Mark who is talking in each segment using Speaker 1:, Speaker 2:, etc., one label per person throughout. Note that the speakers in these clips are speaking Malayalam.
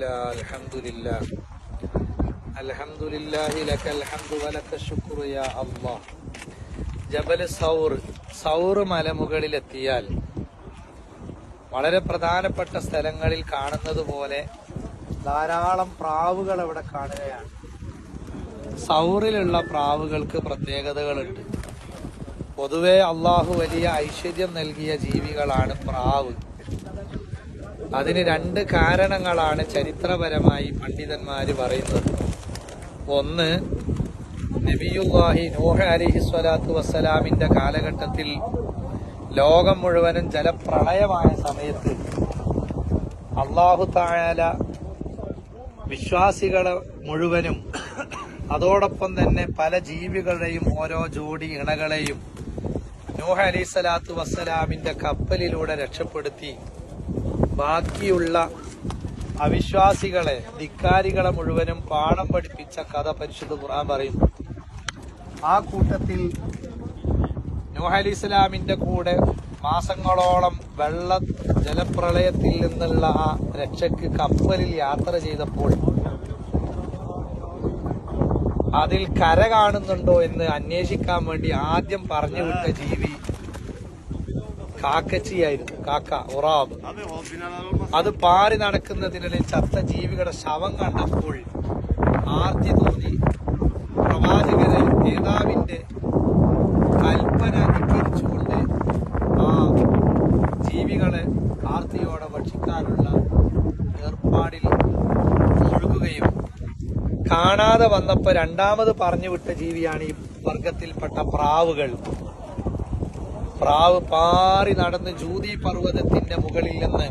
Speaker 1: لله الحمد لله الحمد لله لك الحمد ولك الشكر يا الله ജബൽ സൗർ സൗർ മലമുകളിലെത്തിയാൽ വളരെ പ്രധാനപ്പെട്ട സ്ഥലങ്ങളിൽ കാണുന്നത് പോലെ ധാരാളം പ്രാവുകൾ അവിടെ കാണുകയാണ് സൗറിലുള്ള പ്രാവുകൾക്ക് പ്രത്യേകതകളുണ്ട് പൊതുവെ അള്ളാഹു വലിയ ഐശ്വര്യം നൽകിയ ജീവികളാണ് പ്രാവ് അതിന് രണ്ട് കാരണങ്ങളാണ് ചരിത്രപരമായി പണ്ഡിതന്മാർ പറയുന്നത്. ഒന്ന് നബിയുല്ലാഹി നോഹ അലിഹി സ്വലാത്തു വസ്സലാമിന്റെ കാലഘട്ടത്തിൽ ലോകം മുഴുവനും ജലപ്രളയമായ സമയത്ത് അള്ളാഹു തായാല വിശ്വാസികളെ മുഴുവനും അതോടൊപ്പം തന്നെ പല ജീവികളുടെയും ഓരോ ജോഡി ഇണകളെയും നൂഹ അലൈഹി സ്വലാത്തു വസ്സലാമിന്റെ കപ്പലിലൂടെ രക്ഷപ്പെടുത്തി. ബാക്കിയുള്ള അവിശ്വാസികളെ ധിക്കാരികളെ മുഴുവനും പാഠം പഠിപ്പിച്ച കഥ പരിശുദ്ധ ഖുർആൻ പറയുന്നു. ആ കൂട്ടത്തിൽ നൂഹ അലി ഇസ്ലാമിന്റെ കൂടെ മാസങ്ങളോളം വെള്ള ജലപ്രളയത്തിൽ നിന്നുള്ള ആ രക്ഷയ്ക്ക് കപ്പലിൽ യാത്ര ചെയ്തപ്പോൾ അതിൽ കര കാണുന്നുണ്ടോ എന്ന് അന്വേഷിക്കാൻ വേണ്ടി ആദ്യം പറഞ്ഞു വിട്ട ജീവി കാക്കച്ചിയായിരുന്നു. കാക്ക ഉറാബ്. അത് പാറി നടക്കുന്നതിനിടയിൽ ചത്ത ജീവികളുടെ ശവം കണ്ടപ്പോൾ ആർത്തി തോന്നി പ്രവാചകരെ നേതാവിന്റെ കൽപ്പന ധിക്കരിച്ചുകൊണ്ട് ആ ജീവികളെ ആർത്തിയോടെ ഭക്ഷിക്കാനുള്ള ഏർപ്പാടിൽ മുഴുകുകയും കാണാതെ വന്നപ്പോ രണ്ടാമത് പറഞ്ഞു വിട്ട ജീവിയാണ് ഈ വർഗത്തിൽപ്പെട്ട പ്രാവുകൾ. പ്രാവ് പാറി നടന്ന് ജൂതി പർവതത്തിന്റെ മുകളിൽ നിന്ന്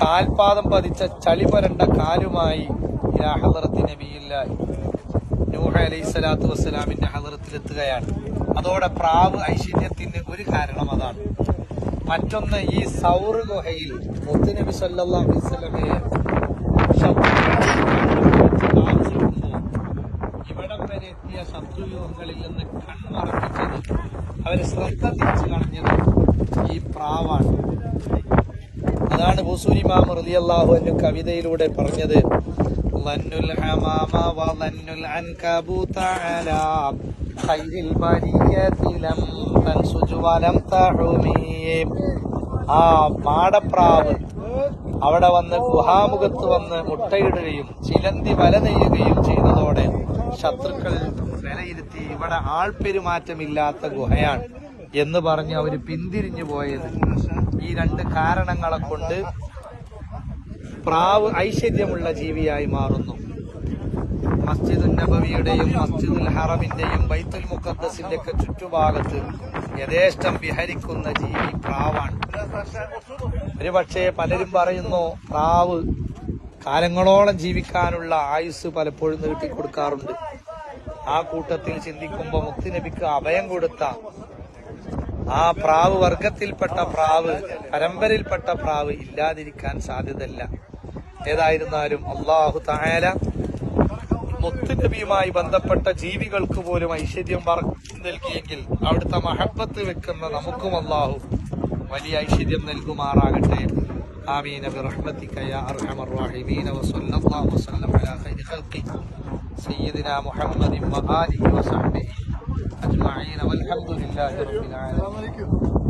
Speaker 1: കാൽപാദം പതിച്ച ചളിപരണ്ട കാലുമായി നബിയില്ലാഹി. നൂഹ അലൈഹി സ്വലാത്തു വസ്സലാമിന്റെ ഹലറത്തിലെത്തുകയാണ് അതോടെ പ്രാവ് ഐശ്വര്യത്തിന് ഒരു കാരണം അതാണ്. മറ്റൊന്ന് ഈ സൗർ ഗുഹയിൽ മുത്തുനബി സല്ലാ അലൈഹി വസല്ലമയെ താമസിക്കുമ്പോൾ ഇവിടം വരെ എത്തിയ ശത്രുവ്യൂഹങ്ങളിൽ നിന്ന് കണ്ണറപ്പിച്ചത് അവരെ ശ്രദ്ധ തിരിച്ചു കളഞ്ഞത് ഈ പ്രാവാണ്. അതാണ് ഹുസൂരി മാം റലി അള്ളാഹു എന്നു കവിതയിലൂടെ പറഞ്ഞത് ആ പാടപ്രാവ് അവിടെ വന്ന് ഗുഹാമുഖത്ത് വന്ന് മുട്ടയിടുകയും ചിലന്തി വല നെയ്യുകയും ചെയ്തതോടെ ശത്രുക്കൾ നിലയിരുത്തി ഇവിടെ ആൾപെരുമാറ്റമില്ലാത്ത ഗുഹയാണ് എന്ന് പറഞ്ഞ് അവർ പിന്തിരിഞ്ഞു പോയത്. ഈ രണ്ട് കാരണങ്ങളെ കൊണ്ട് പ്രാവ് ഐശ്വര്യമുള്ള ജീവിയായി മാറുന്നു. മസ്ജിദുൽ നബവിയുടെയും മസ്ജിദുൽ ഹറമിന്റെയും ബൈത്തുൽ മുഖദ്ദസിന്റെ ഒക്കെ ചുറ്റുഭാഗത്ത് യഥേഷ്ടം വിഹരിക്കുന്ന ജീവി പ്രാവാണ്. ഒരുപക്ഷെ പലരും പറയുന്നു പ്രാവ് കാലങ്ങളോളം ജീവിക്കാനുള്ള ആയുസ് പലപ്പോഴും നീട്ടി കൊടുക്കാറുണ്ട് ആ കൂട്ടത്തിൽ ചിന്തിക്കുമ്പോൾ മുക്തി നബിക്ക് അഭയം കൊടുത്ത ആ പ്രാവ് വർഗത്തിൽപ്പെട്ട പ്രാവ് പരമ്പരയിൽപ്പെട്ട പ്രാവ് ഇല്ലാതിരിക്കാൻ സാധ്യതയല്ല. ഏതായിരുന്നാലും അള്ളാഹു തായാല മുത്തുനബിയുമായി ബന്ധപ്പെട്ട ജീവികൾക്ക് പോലും ഐശ്വര്യം നൽകിയെങ്കിൽ അവിടുത്തെ മഹബത്ത് വെക്കുന്ന നമുക്കും അള്ളാഹു വലിയ ഐശ്വര്യം നൽകുമാറാകട്ടെ. آمين برحمتك يا أرحم الراحمين وصلى الله وسلم على خير خلقه سيدنا محمد وآله وصحبه أجمعين والحمد لله رب العالمين